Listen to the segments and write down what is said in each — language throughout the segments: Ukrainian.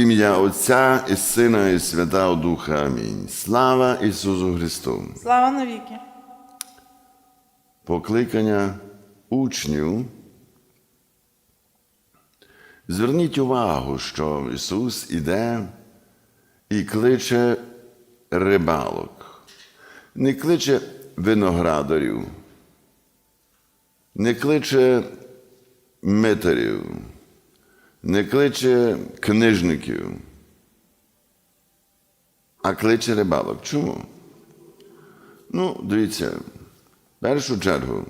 ім'я Отця і Сина, і Святого Духа. Амінь. Слава Ісусу Христу! Слава навіки! Покликання учнів. Зверніть увагу, що Ісус іде і кличе рибалок, не кличе виноградарів, не кличе митарів, не кличе книжників, а кличе рибалок. Чому? Ну, дивіться, в першу чергу,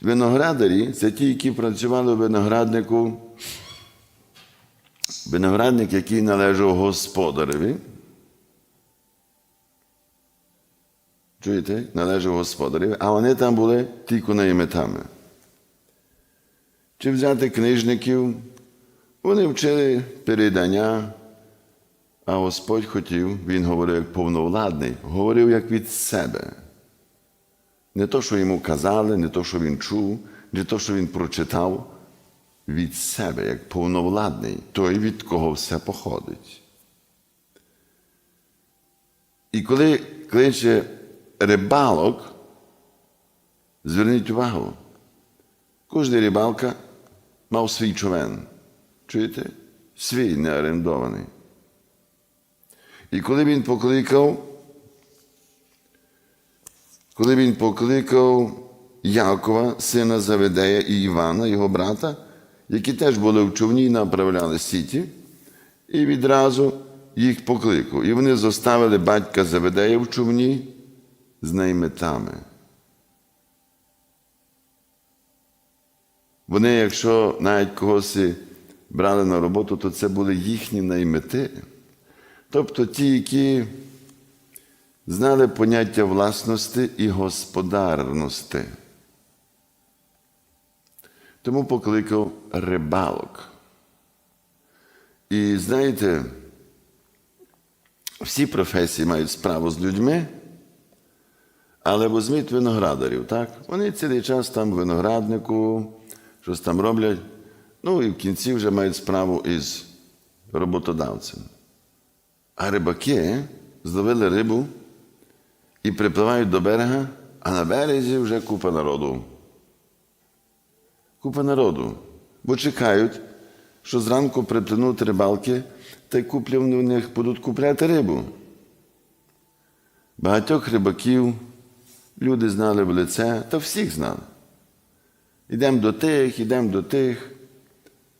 виноградарі це ті, які працювали в винограднику, виноградник, який належав господареві. Чуєте? Належав господареві, а вони там були тільки наймитами. Чи взяти книжників? Вони вчили передання, а Господь хотів, Він говорив як повновладний, говорив як від себе. Не то, що йому казали, не то, що він чув, не то, що він прочитав, від себе, як повновладний, той, від кого все походить. І коли кличе рибалок, зверніть увагу, кожен рибалка мав свій човен. Чуєте? Свій не орендований. І коли він покликав, коли він покликав Якова, сина Заведея і Івана, його брата, які теж були в човні і направляли сіті, і відразу їх покликав. І вони зоставили батька Заведея в човні з найметами. Вони, якщо навіть когось брали на роботу, то це були їхні наймети. Тобто ті, які знали поняття власності і господарності. Тому покликав рибалок. І знаєте, всі професії мають справу з людьми, але візьміть виноградарів, так? Вони цілий час там в винограднику, щось там роблять, ну і в кінці вже мають справу із роботодавцем. А рибаки зловили рибу і припливають до берега, а на березі вже купа народу. Купа народу. Бо чекають, що зранку припливнуть рибалки та й куплять в них будуть купляти рибу. Багатьох рибаків люди знали в лице, та всіх знали. Йдемо до тих, йдемо до тих,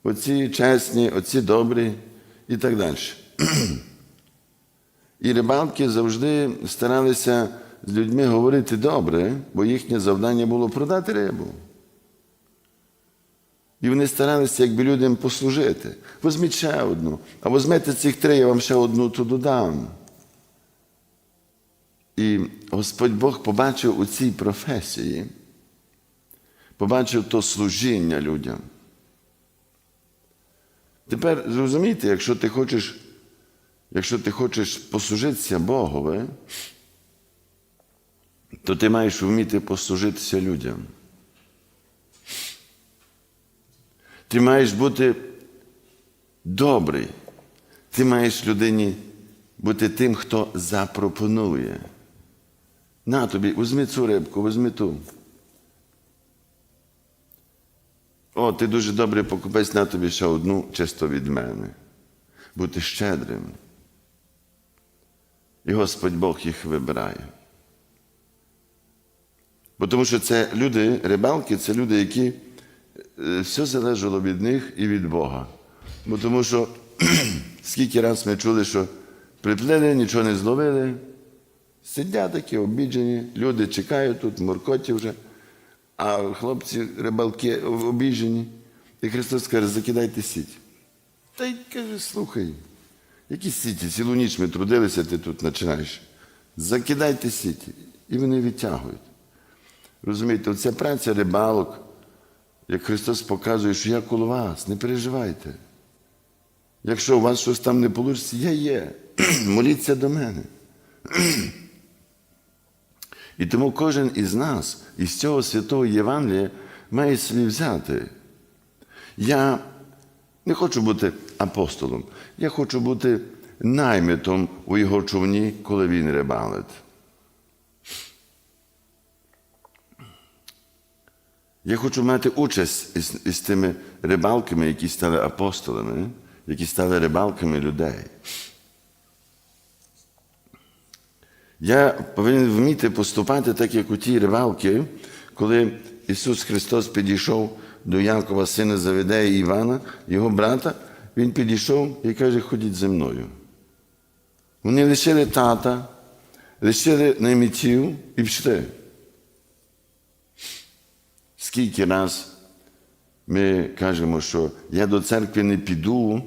оці чесні, оці добрі і так далі. І рибалки завжди старалися з людьми говорити добре, бо їхнє завдання було продати рибу. І вони старалися якби людям послужити. Возьміть ще одну, а візьмете цих три, я вам ще одну то додам. І Господь Бог побачив у цій професії, побачив то служіння людям. Тепер зрозумійте, якщо ти хочеш Якщо ти хочеш послужитися Богові, то ти маєш вміти послужитися людям. Ти маєш бути добрий. Ти маєш людині бути тим, хто запропонує. На тобі, візьми цю рибку, візьми ту. О, ти дуже добрий покупець, на тобі ще одну чисто від мене. Бути щедрим. І Господь Бог їх вибирає. Бо тому що це люди, рибалки, це люди, які е, все залежало від них і від Бога. Бо тому що скільки раз ми чули, що приплили, нічого не зловили, сидять такі обіджені, люди чекають тут, моркоті вже, а хлопці, рибалки обіжені. І Христос каже, закидайте сіть. Та й каже, слухай. Які сіті? Цілу ніч ми трудилися, ти тут починаєш. Закидайте сіті. І вони відтягують. Розумієте, оця праця рибалок, як Христос показує, що я коло вас, не переживайте. Якщо у вас щось там не вийде, я є. Моліться до мене. І тому кожен із нас, із цього святого Євангелія, має собі взяти. Я не хочу бути апостолом. Я хочу бути наймитом у його човні, коли він рибалить. Я хочу мати участь із, із тими рибалками, які стали апостолами, які стали рибалками людей. Я повинен вміти поступати так, як у ті рибалки, коли Ісус Христос підійшов до Якова, сина Заведея Івана, його брата, Він підійшов і каже, ходіть зі мною. Вони лишили тата, лишили наймітів і пішли. Скільки раз ми кажемо, що я до церкви не піду,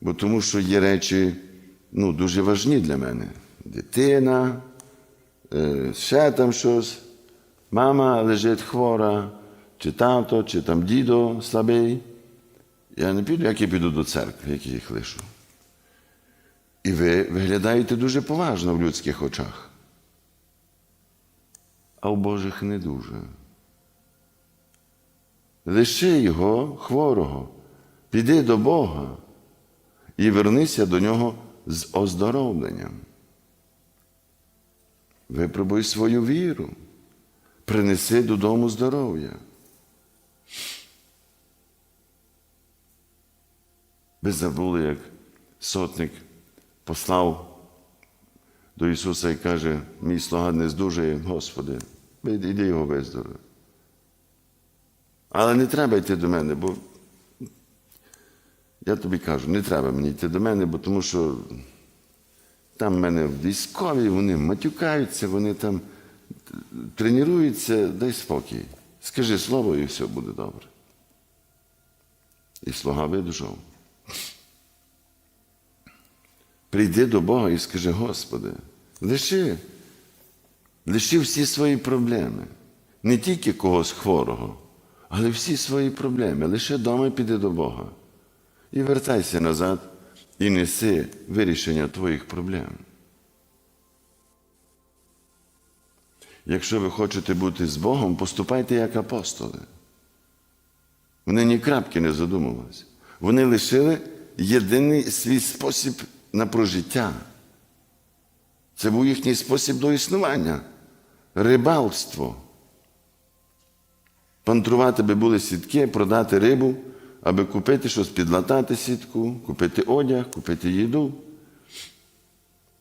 бо тому що є речі ну, дуже важні для мене. Дитина, ще там щось, мама лежить хвора, чи тато, чи там дідо слабий. Я не піду, як я піду до церкви, як я їх лишу. І ви виглядаєте дуже поважно в людських очах. А в Божих не дуже. Лиши його хворого, піди до Бога і вернися до нього з оздоровленням. Випробуй свою віру, принеси додому здоров'я. Ви забули, як сотник послав до Ісуса і каже, мій слуга не здужує, Господи, іди його виздорови. Але не треба йти до мене, бо я тобі кажу, не треба мені йти до мене, бо тому що там в мене військові, вони матюкаються, вони там тренуються, дай спокій. Скажи слово, і все буде добре. І слуга видужав. Прийди до Бога і скажи, Господи, лиши, лиши всі свої проблеми, не тільки когось хворого, але всі свої проблеми. Лише дома піди до Бога. І вертайся назад і неси вирішення твоїх проблем. Якщо ви хочете бути з Богом, поступайте як апостоли. Вони ні крапки не задумувалися. Вони лишили єдиний свій спосіб на прожиття. Це був їхній спосіб до існування рибалство. Пантрувати би були сітки, продати рибу, аби купити щось, підлатати сітку, купити одяг, купити їду.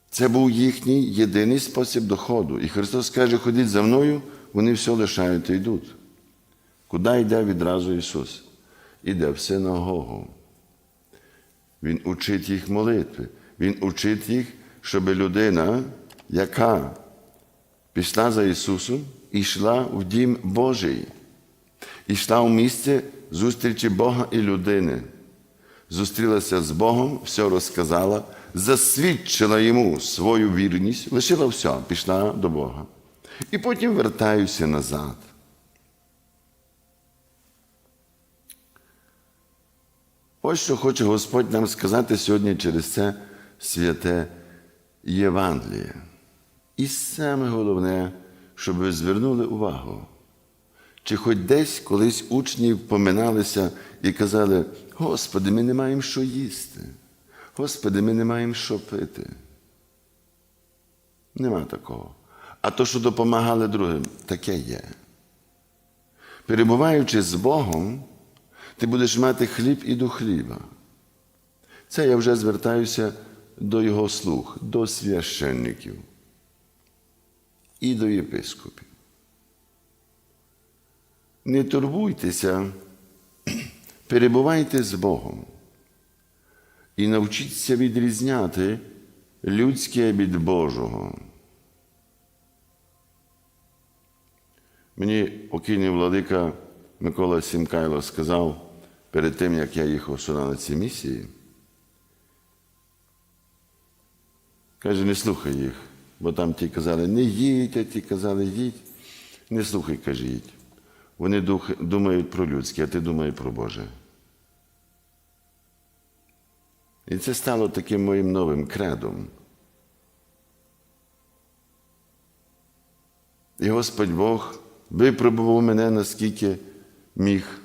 Це був їхній єдиний спосіб доходу. І Христос каже, ходіть за мною, вони все лишають і йдуть. Куди йде відразу Ісус? Іде в синагогу. Він учить їх молитви. Він учить їх, щоб людина, яка пішла за Ісусом, йшла в дім Божий. Ішла в місце зустрічі Бога і людини. Зустрілася з Богом, все розказала, засвідчила йому свою вірність, лишила все, пішла до Бога. І потім вертаюся назад. Ось що хоче Господь нам сказати сьогодні через це святе Євангеліє. І саме головне, щоб ви звернули увагу. Чи хоч десь колись учні поминалися і казали, Господи, ми не маємо що їсти. Господи, ми не маємо що пити. Нема такого. А то, що допомагали другим, таке є. Перебуваючи з Богом, ти будеш мати хліб і до хліба. Це я вже звертаюся до його слуг, до священників і до єпископів. Не турбуйтеся, перебувайте з Богом і навчіться відрізняти людське від Божого. Мені покійний владика Микола Сімкайло сказав перед тим, як я їхав сюди на ці місії. Каже, не слухай їх, бо там ті казали, не їдь, а ті казали, їдь. Не слухай, каже, їдь. Вони думають про людське, а ти думаєш про Боже. І це стало таким моїм новим кредом. І Господь Бог випробував мене, наскільки міг,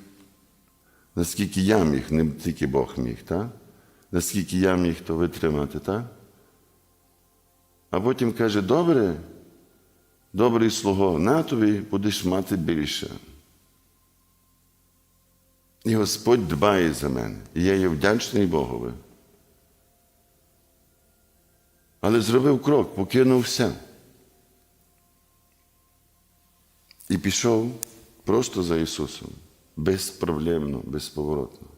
наскільки я міг, не тільки Бог міг, так? наскільки я міг то витримати, так? А потім каже, добре, добрий слуго, на тобі будеш мати більше. І Господь дбає за мене. І я є вдячний Богові. Але зробив крок, покинув все. І пішов просто за Ісусом, безпроблемно, безповоротно.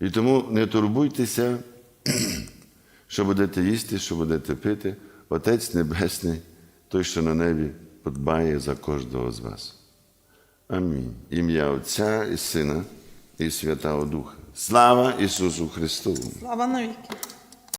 І тому не турбуйтеся, що будете їсти, що будете пити. Отець Небесний, той, що на небі, подбає за кожного з вас. Амінь. Ім'я Отця і Сина і Святого Духа. Слава Ісусу Христу! Слава навіки.